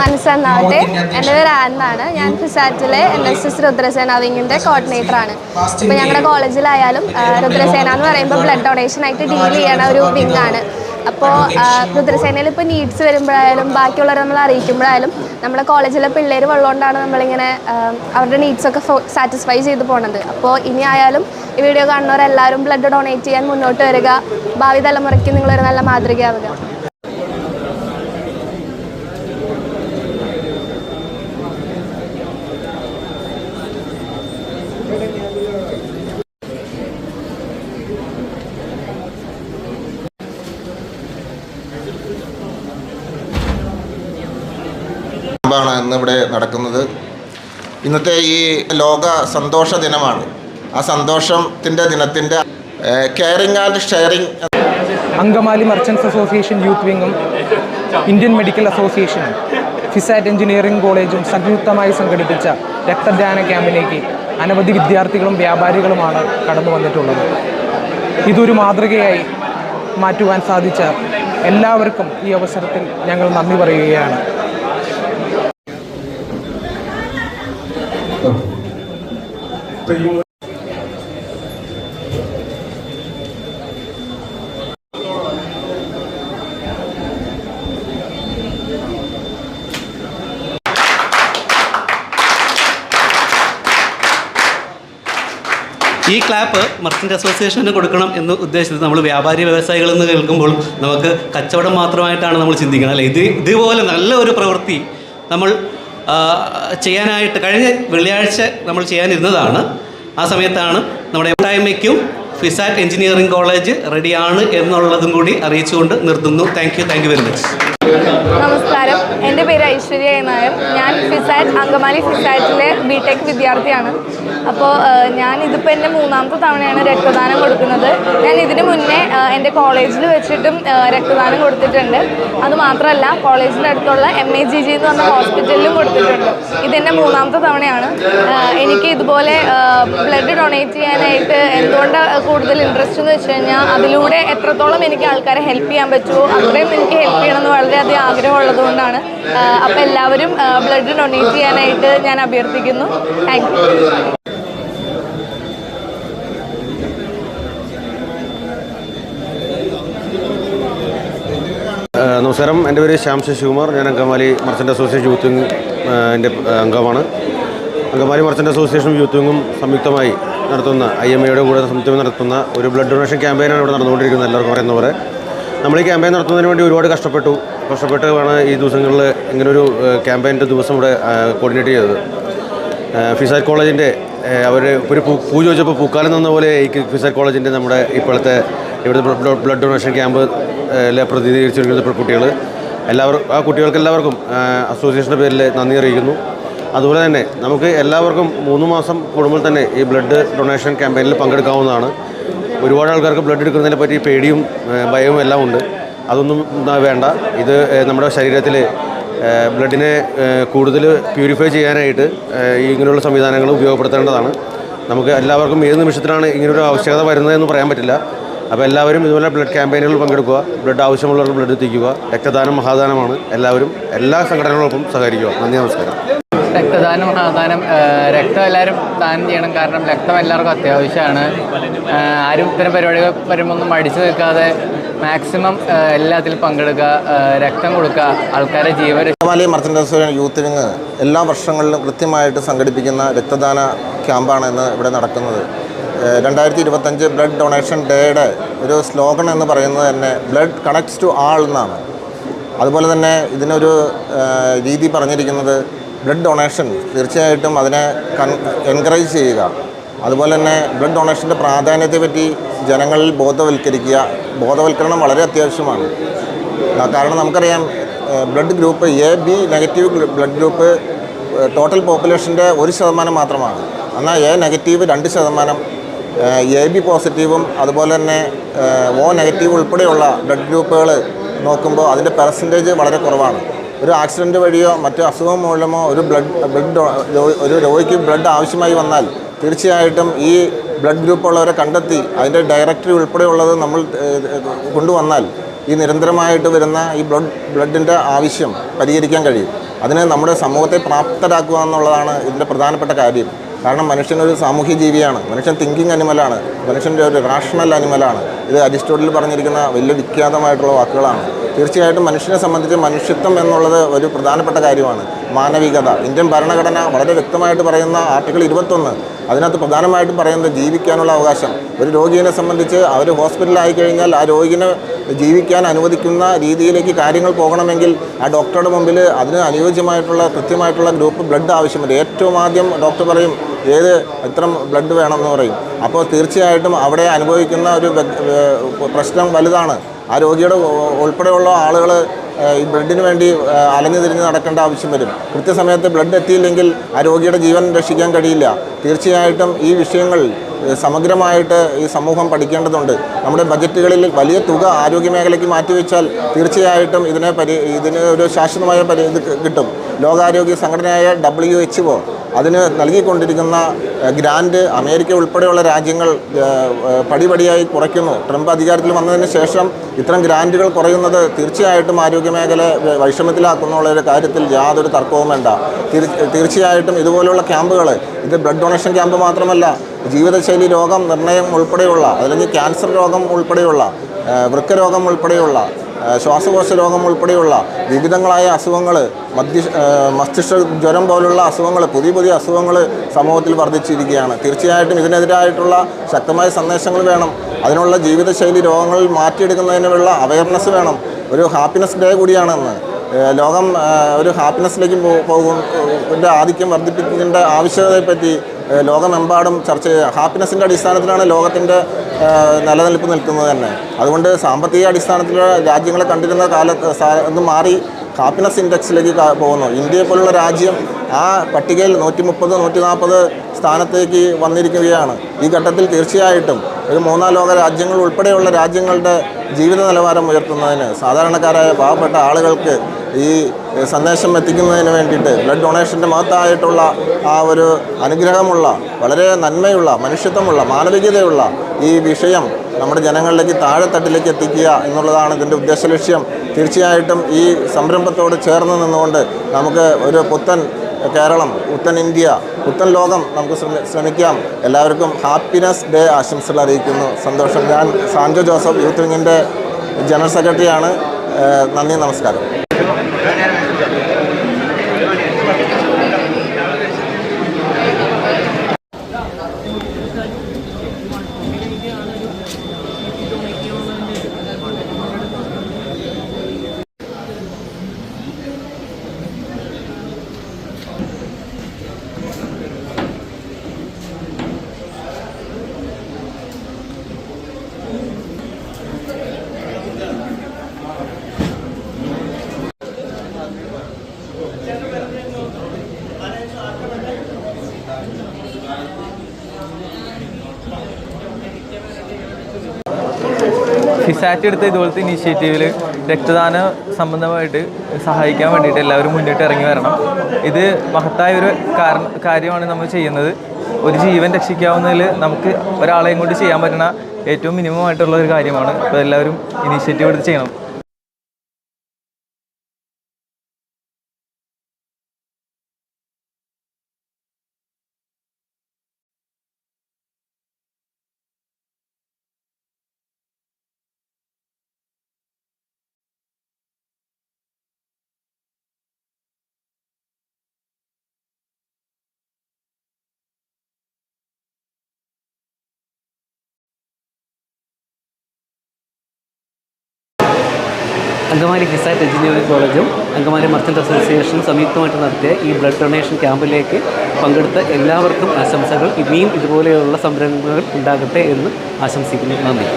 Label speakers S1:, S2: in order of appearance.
S1: മനസ്സെന്നാവട്ടെ എന്റെ പേര് ആനന്ദാണ് ഞാൻ ഫിസാറ്റിലെ എൻ എസ് എസ് രുദ്രസേന വിങ്ങിന്റെ കോർഡിനേറ്ററാണ് ഇപ്പോൾ ഞങ്ങളുടെ കോളേജിലായാലും രുദ്രസേന എന്ന് പറയുമ്പോൾ ബ്ലഡ് ഡൊണേഷൻ ആയിട്ട് ഡീൽ ചെയ്യണ ഒരു വിങ്ങാണ് അപ്പോൾ രുദ്രസേനയിൽ ഇപ്പോൾ നീഡ്സ് വരുമ്പോഴായാലും ബാക്കിയുള്ളവരെ നമ്മൾ അറിയിക്കുമ്പോഴായാലും നമ്മുടെ കോളേജിലെ പിള്ളേർ ഉള്ളതുകൊണ്ടാണ് നമ്മളിങ്ങനെ അവരുടെ നീഡ്സൊക്കെ സാറ്റിസ്ഫൈ ചെയ്ത് പോണത്. അപ്പോൾ ഇനി ആയാലും ഈ വീഡിയോ കാണുന്നവരെല്ലാവരും ബ്ലഡ് ഡൊണേറ്റ് ചെയ്യാൻ മുന്നോട്ട് വരിക. ഭാവി തലമുറയ്ക്ക് നിങ്ങളൊരു നല്ല മാതൃകയാവുക.
S2: ക്യാമ്പാണ് ഇന്നിവിടെ നടക്കുന്നത്. ഇന്നത്തെ ഈ ലോക സന്തോഷ ദിനമാണ്. ആ സന്തോഷത്തിന്റെ ദിനത്തിന്റെ caring and sharing
S3: Angamaly merchants association youth വിങ്ങും Indian medical അസോസിയേഷനും ഫിസാറ്റ് എഞ്ചിനീയറിംഗ് കോളേജും സംയുക്തമായി സംഘടിപ്പിച്ച രക്തദാന ക്യാമ്പിലേക്ക് അനവധി വിദ്യാർത്ഥികളും വ്യാപാരികളുമാണ് കടന്നു വന്നിട്ടുള്ളത്. ഇതൊരു മാതൃകയായി മാറ്റുവാൻ സാധിച്ച എല്ലാവർക്കും ഈ അവസരത്തിൽ ഞങ്ങൾ നന്ദി പറയുകയാണ്.
S4: ഈ ക്ലാപ്പ് മർച്ചന്റ് അസോസിയേഷന് കൊടുക്കണം എന്ന് ഉദ്ദേശിച്ചത് നമ്മൾ വ്യാപാരി വ്യവസായികൾ എന്ന് കേൾക്കുമ്പോൾ നമുക്ക് കച്ചവടം മാത്രമായിട്ടാണ് നമ്മൾ ചിന്തിക്കുന്നത് അല്ലേ? ഇത് ഇതുപോലെ നല്ല ഒരു പ്രവൃത്തി നമ്മൾ ചെയ്യാനായിട്ട് കഴിഞ്ഞ വെള്ളിയാഴ്ച നമ്മൾ ചെയ്യാനിരുന്നതാണ്. ആ സമയത്താണ് നമ്മുടെ കൂട്ടായ്മയ്ക്കും ഫിസാറ്റ് എഞ്ചിനീയറിംഗ് കോളേജ് റെഡിയാണ് എന്നുള്ളതും കൂടി അറിയിച്ചുകൊണ്ട് നിർത്തുന്നു. Thank you thank you very much
S1: നമസ്കാരം. എന്റെ പേര് ഐശ്വര്യ. നായർ. ഞാൻ ഫിസാറ്റ് അങ്കമാലി ഫിസാറ്റിലെ ബി ടെക് വിദ്യാർത്ഥിയാണ്. അപ്പോൾ ഞാൻ ഇതിപ്പോൾ എന്റെ മൂന്നാമത്തെ തവണയാണ് രക്തദാനം കൊടുക്കുന്നത്. ഞാൻ ഇതിനു മുന്നേ എന്റെ കോളേജിൽ വെച്ചിട്ടും രക്തദാനം കൊടുത്തിട്ടുണ്ട്. അതുമാത്രമല്ല കോളേജിന്റെ അടുത്തുള്ള എം എ ജി ജി എന്ന് പറഞ്ഞ ഹോസ്പിറ്റലിലും കൊടുത്തിട്ടുണ്ട്. ഇതെന്റെ മൂന്നാമത്തെ തവണയാണ്. എനിക്ക് ഇതുപോലെ ബ്ലഡ് ഡൊണേറ്റ് ചെയ്യാനായിട്ട് എന്തുകൊണ്ടാണ് കൂടുതൽ ഇൻട്രസ്റ്റ് എന്ന് വെച്ച് കഴിഞ്ഞാൽ അതിലൂടെ എത്രത്തോളം എനിക്ക് ആൾക്കാരെ ഹെൽപ്പ് ചെയ്യാൻ പറ്റുമോ അത്രയും എനിക്ക് ഹെൽപ്പ് ചെയ്യണമെന്ന് വളരെയധികം ആഗ്രഹമുള്ളത് കൊണ്ടാണ് അപ്പം എല്ലാവരും ബ്ലഡ് ഡൊണേറ്റ് ചെയ്യാനായിട്ട് ഞാൻ അഭ്യർത്ഥിക്കുന്നു. താങ്ക്
S5: നമസ്കാരം. എന്റെ പേര് ശ്യാം ശശികുമാർ ഞാൻ അങ്കമാലി മർച്ചന്റ് അസോസിയേഷൻ യൂത്ത് എന്റെ അംഗമാണ്. അങ്കമാലി മർച്ചന്റ് അസോസിയേഷനും യൂത്ത് സംയുക്തമായി നടത്തുന്ന ഐ എം എയുടെ കൂടെ സംയുക്തമായി നടത്തുന്ന ഒരു ബ്ലഡ് ഡൊണേഷൻ ക്യാമ്പയിനാണ് ഇവിടെ നടന്നുകൊണ്ടിരിക്കുന്നത് എല്ലാവർക്കും പറയുന്ന പോലെ. നമ്മൾ ഈ ക്യാമ്പയിൻ നടത്തുന്നതിന് വേണ്ടി ഒരുപാട് കഷ്ടപ്പെട്ടു. കഷ്ടപ്പെട്ട് ആണ് ഈ ദിവസങ്ങളിൽ ഇങ്ങനൊരു ക്യാമ്പയിന്റെ ദിവസം ഇവിടെ കോർഡിനേറ്റ് ചെയ്തത്. ഫിസാർ കോളേജിന്റെ അവർ ഒരു പൂ പൂ ചോദിച്ചപ്പോൾ പൂക്കാലം നിന്ന പോലെ ഈ ഫിസാർ കോളേജിന്റെ നമ്മുടെ ഇപ്പോഴത്തെ ഇവിടുത്തെ ബ്ലഡ് ഡൊണേഷൻ ക്യാമ്പ് പ്രതിനിധീകരിച്ചിരിക്കുന്ന കുട്ടികൾ എല്ലാവർക്കും ആ കുട്ടികൾക്ക് എല്ലാവർക്കും അസോസിയേഷന്റെ പേരിൽ നന്ദി അറിയിക്കുന്നു. അതുപോലെ തന്നെ നമുക്ക് എല്ലാവർക്കും മൂന്ന് മാസം കൂടുമ്പോൾ തന്നെ ഈ ബ്ലഡ് ഡൊണേഷൻ ക്യാമ്പയിനിൽ പങ്കെടുക്കാവുന്നതാണ്. ഒരുപാട് ആൾക്കാർക്ക് ബ്ലഡ് എടുക്കുന്നതിനെ പറ്റി പേടിയും ഭയവും എല്ലാം ഉണ്ട്. അതൊന്നും വേണ്ട. ഇത് നമ്മുടെ ശരീരത്തിൽ ബ്ലഡിനെ കൂടുതൽ പ്യൂരിഫൈ ചെയ്യാനായിട്ട് ഇങ്ങനെയുള്ള സംവിധാനങ്ങൾ ഉപയോഗപ്പെടുത്തേണ്ടതാണ്. നമുക്ക് എല്ലാവർക്കും ഏത് നിമിഷത്തിലാണ് ഇങ്ങനൊരു ആവശ്യകത വരുന്നതെന്ന് പറയാൻ പറ്റില്ല. അപ്പോൾ എല്ലാവരും ഇതുപോലെ ബ്ലഡ് ക്യാമ്പയിനുകളിൽ പങ്കെടുക്കുക. ബ്ലഡ് ആവശ്യമുള്ളവർക്ക് ബ്ലഡ് എത്തിക്കുക. രക്തദാനം മഹാദാനമാണ്. എല്ലാവരും എല്ലാ സംഘടനകളോടൊപ്പം സഹകരിക്കുക. നന്ദി നമസ്കാരം.
S6: രക്തദാനം മഹാദാനം രക്തം എല്ലാവരും ദാനം ചെയ്യണം. കാരണം രക്തം എല്ലാവർക്കും അത്യാവശ്യമാണ്. ആരും ഇത്തരം പരിപാടികൾ വരുമ്പോൾ ഒന്നും മടിച്ചു നിൽക്കാതെ മാക്സിമം എല്ലാത്തിലും പങ്കെടുക്കുക രക്തം കൊടുക്കുക ആൾക്കാരെ ജീവൻ
S2: ഹിമാലയ മർച്ചന്റ് യൂത്ത് വിങ് എല്ലാ വർഷങ്ങളിലും കൃത്യമായിട്ട് സംഘടിപ്പിക്കുന്ന രക്തദാന ക്യാമ്പാണ് ഇന്ന് ഇവിടെ നടക്കുന്നത്. രണ്ടായിരത്തി ഇരുപത്തഞ്ച് ബ്ലഡ് ഡൊണേഷൻ ഡേയുടെ ഒരു സ്ലോഗൺ എന്ന് പറയുന്നത് തന്നെ ബ്ലഡ് കണക്ട്സ് ടു ആൾ എന്നാണ്. അതുപോലെ തന്നെ ഇതിനൊരു രീതി പറഞ്ഞിരിക്കുന്നത് ബ്ലഡ് ഡൊണേഷൻ തീർച്ചയായിട്ടും അതിനെ എൻകറേജ് ചെയ്യുക. അതുപോലെ തന്നെ ബ്ലഡ് ഡൊണേഷന്റെ പ്രാധാന്യത്തെപ്പറ്റി ജനങ്ങളിൽ ബോധവൽക്കരിക്കുക. ബോധവൽക്കരണം വളരെ അത്യാവശ്യമാണ്. കാരണം നമുക്കറിയാം blood group A B negative blood group total പോപ്പുലേഷന്റെ ഒരു ശതമാനം മാത്രമാണ്. എന്നാൽ എ നെഗറ്റീവ് രണ്ട് ശതമാനം എ ബി പോസിറ്റീവും അതുപോലെ തന്നെ ഒ നെഗറ്റീവ് ഉൾപ്പെടെയുള്ള ബ്ലഡ് ഗ്രൂപ്പുകൾ നോക്കുമ്പോൾ അതിന്റെ പെർസെന്റേജ് വളരെ കുറവാണ്. ഒരു ആക്സിഡന്റ് വഴിയോ മറ്റു അസുഖം മൂലമോ ഒരു ബ്ലഡ് ബ്ലഡ് ഒരു രോഗിക്ക് ബ്ലഡ് ആവശ്യമായി വന്നാൽ തീർച്ചയായിട്ടും ഈ ബ്ലഡ് ഗ്രൂപ്പ് ഉള്ളവരെ കണ്ടെത്തി അതിന്റെ ഡയറക്ടറി ഉൾപ്പെടെയുള്ളത് നമ്മൾ കൊണ്ടുവന്നാൽ ഈ നിരന്തരമായിട്ട് വരുന്ന ഈ ബ്ലഡ് ബ്ലഡിന്റെ ആവശ്യം പരിഹരിക്കാൻ കഴിയും. അതിനെ നമ്മുടെ സമൂഹത്തെ പ്രാപ്തരാക്കുക എന്നുള്ളതാണ് ഇതിന്റെ പ്രധാനപ്പെട്ട കാര്യം. കാരണം മനുഷ്യനൊരു സാമൂഹ്യ ജീവിയാണ് മനുഷ്യൻ തിങ്കിങ് അനിമലാണ് മനുഷ്യന്റെ ഒരു റാഷണൽ അനിമലാണ് ഇത് അരിസ്റ്റോട്ടിൽ പറഞ്ഞിരിക്കുന്ന വലിയ വിഖ്യാതമായിട്ടുള്ള വാക്കുകളാണ്. തീർച്ചയായിട്ടും മനുഷ്യനെ സംബന്ധിച്ച് മനുഷ്യത്വം എന്നുള്ളത് ഒരു പ്രധാനപ്പെട്ട കാര്യമാണ്. മാനവികത. ഇന്ത്യൻ ഭരണഘടന വളരെ വ്യക്തമായിട്ട് പറയുന്ന ആർട്ടിക്കിൾ ഇരുപത്തൊന്ന് അതിനകത്ത് പ്രധാനമായിട്ടും പറയുന്നത് ജീവിക്കാനുള്ള അവകാശം. ഒരു രോഗിയെ സംബന്ധിച്ച് അവർ ഹോസ്പിറ്റലായി കഴിഞ്ഞാൽ ആ രോഗിനെ ജീവിക്കാൻ അനുവദിക്കുന്ന രീതിയിലേക്ക് കാര്യങ്ങൾ പോകണമെങ്കിൽ ആ ഡോക്ടറുടെ മുമ്പിൽ അതിന് അനുയോജ്യമായിട്ടുള്ള കൃത്യമായിട്ടുള്ള ഗ്രൂപ്പ് ബ്ലഡ് ആവശ്യമുണ്ട്. ഏറ്റവും ആദ്യം ഡോക്ടർ പറയും ഏത് എത്ര ബ്ലഡ് വേണമെന്ന് പറയും. അപ്പോൾ തീർച്ചയായിട്ടും അവിടെ അനുഭവിക്കുന്ന ഒരു പ്രശ്നം വലുതാണ്. ആ രോഗിയുടെ ഉൾപ്പെടെയുള്ള ആളുകൾ ഈ ബ്ലഡിന് വേണ്ടി അലഞ്ഞു തിരിഞ്ഞ് നടക്കേണ്ട ആവശ്യം വരും. കൃത്യസമയത്ത് ബ്ലഡ് എത്തിയില്ലെങ്കിൽ ആ രോഗിയുടെ ജീവൻ രക്ഷിക്കാൻ കഴിയില്ല. തീർച്ചയായിട്ടും ഈ വിഷയങ്ങൾ സമഗ്രമായിട്ട് ഈ സമൂഹം പഠിക്കേണ്ടതുണ്ട്. നമ്മുടെ ബജറ്റുകളിൽ വലിയ തുക ആരോഗ്യ മേഖലയ്ക്ക് മാറ്റിവെച്ചാൽ തീർച്ചയായിട്ടും ഇതിനെ പരി ഇതിന് ഒരു ശാശ്വതമായ പരി കിട്ടും. ലോകാരോഗ്യ സംഘടനയായ ഡബ്ല്യു എച്ച് ഒ അതിന് നൽകിക്കൊണ്ടിരിക്കുന്ന ഗ്രാൻഡ് അമേരിക്ക ഉൾപ്പെടെയുള്ള രാജ്യങ്ങൾ പടിപടിയായി കുറയ്ക്കുന്നു. ട്രംപ് അധികാരത്തിൽ വന്നതിന് ശേഷം ഇത്തരം ഗ്രാൻഡുകൾ കുറയുന്നത് തീർച്ചയായിട്ടും ആരോഗ്യ മേഖല വ- വൈഷമ്യത്തിലാക്കുന്നുള്ള കാര്യത്തിൽ യാതൊരു തർക്കവും വേണ്ട. തീർച്ചയായിട്ടും ഇതുപോലെയുള്ള ക്യാമ്പുകൾ ഇത് ബ്ലഡ് ഡൊണേഷൻ ക്യാമ്പ് മാത്രമല്ല ജീവിതശൈലി രോഗം നിർണയം ഉൾപ്പെടെയുള്ള അല്ലെങ്കിൽ ക്യാൻസർ രോഗം ഉൾപ്പെടെയുള്ള വൃക്കരോഗം ഉൾപ്പെടെയുള്ള ശ്വാസകോശ രോഗം ഉൾപ്പെടെയുള്ള വിവിധങ്ങളായ അസുഖങ്ങൾ മധ്യ മസ്തിഷ്ക ജ്വരം പോലുള്ള അസുഖങ്ങൾ പുതിയ പുതിയ അസുഖങ്ങൾ സമൂഹത്തിൽ വർദ്ധിച്ചിരിക്കുകയാണ്. തീർച്ചയായിട്ടും ഇതിനെതിരായിട്ടുള്ള ശക്തമായ സന്ദേശങ്ങൾ വേണം. അതിനുള്ള ജീവിതശൈലി രോഗങ്ങൾ മാറ്റിയെടുക്കുന്നതിനുള്ള അവയർനെസ് വേണം. ഒരു ഹാപ്പിനെസ് ഡേ കൂടിയാണെന്ന്. ലോകം ഒരു ഹാപ്പിനെസ്സിലേക്ക് പോകും ആധിക്യം വർദ്ധിപ്പിക്കേണ്ട ആവശ്യകതയെപ്പറ്റി ലോകമെമ്പാടും ചർച്ച ഹാപ്പിനെസ്സിന്റെ അടിസ്ഥാനത്തിലാണ് ലോകത്തിന്റെ നിലനിൽപ്പ് നിൽക്കുന്നത് തന്നെ. അതുകൊണ്ട് സാമ്പത്തിക അടിസ്ഥാനത്തിൽ രാജ്യങ്ങളെ കണ്ടിരുന്ന കാലത്ത് ഒന്ന് മാറി ഹാപ്പിനെസ് ഇൻഡെക്സിലേക്ക് പോകുന്നു. ഇന്ത്യയെ പോലുള്ള രാജ്യം ആ പട്ടികയിൽ നൂറ്റി മുപ്പത് നൂറ്റി നാൽപ്പത് സ്ഥാനത്തേക്ക് വന്നിരിക്കുകയാണ്. ഈ ഘട്ടത്തിൽ തീർച്ചയായിട്ടും ഒരു മൂന്നാം ലോക രാജ്യങ്ങൾ ഉൾപ്പെടെയുള്ള രാജ്യങ്ങളുടെ ജീവിത നിലവാരം ഉയർത്തുന്നതിന് സാധാരണക്കാരായ പാവപ്പെട്ട ആളുകൾക്ക് ഈ സന്ദേശം എത്തിക്കുന്നതിന് വേണ്ടിയിട്ട് ബ്ലഡ് ഡൊണേഷന്റെ മഹത്തായിട്ടുള്ള ആ ഒരു അനുഗ്രഹമുള്ള വളരെ നന്മയുള്ള മനുഷ്യത്വമുള്ള മാനവികതയുള്ള ഈ വിഷയം നമ്മുടെ ജനങ്ങളിലേക്ക് താഴെത്തട്ടിലേക്ക് എത്തിക്കുക എന്നുള്ളതാണ് ഇതിന്റെ ഉദ്ദേശ ലക്ഷ്യം. തീർച്ചയായിട്ടും ഈ സംരംഭത്തോട് ചേർന്ന് നിന്നുകൊണ്ട് നമുക്ക് ഒരു പുത്തൻ കേരളം പുത്തൻ ഇന്ത്യ പുത്തൻ ലോകം നമുക്ക് ശ്രമിക്കാം. എല്ലാവർക്കും ഹാപ്പിനെസ് ഡേ ആശംസകൾ അറിയിക്കുന്നു. സന്തോഷം. ഞാൻ സാൻജോ ജോസഫ് യൂത്ത് വിങ്ങിന്റെ ജനറൽ സെക്രട്ടറിയാണ്. നന്ദി നമസ്കാരം. good.
S6: ഫിസാറ്റ് എടുത്ത ഇതുപോലത്തെ ഇനീഷ്യേറ്റീവിൽ രക്തദാന സംബന്ധമായിട്ട് സഹായിക്കാൻ വേണ്ടിയിട്ട് എല്ലാവരും മുന്നിട്ട് ഇറങ്ങി വരണം. ഇത് മഹത്തായ ഒരു കാര്യമാണ് നമ്മൾ ചെയ്യുന്നത്. ഒരു ജീവൻ രക്ഷിക്കാവുന്നതിൽ നമുക്ക് ഒരാളെയും കൊണ്ട് ചെയ്യാൻ പറ്റുന്ന ഏറ്റവും മിനിമം ആയിട്ടുള്ള ഒരു കാര്യമാണ്. അപ്പോൾ എല്ലാവരും ഇനീഷ്യേറ്റീവ് എടുത്ത് ചെയ്യണം.
S4: അങ്കമാലി ഫിസാറ്റ് എഞ്ചിനീയറിംഗ് കോളേജും അങ്കമാലി മർച്ചന്റ് അസോസിയേഷനും സംയുക്തമായിട്ട് നടത്തിയ ഈ ബ്ലഡ് ഡൊണേഷൻ ക്യാമ്പിലേക്ക് പങ്കെടുത്ത എല്ലാവർക്കും ആശംസകൾ. ഇനിയും ഇതുപോലെയുള്ള സംരംഭങ്ങൾ ഉണ്ടാകട്ടെ എന്ന് ആശംസിക്കുന്നു. നന്ദി.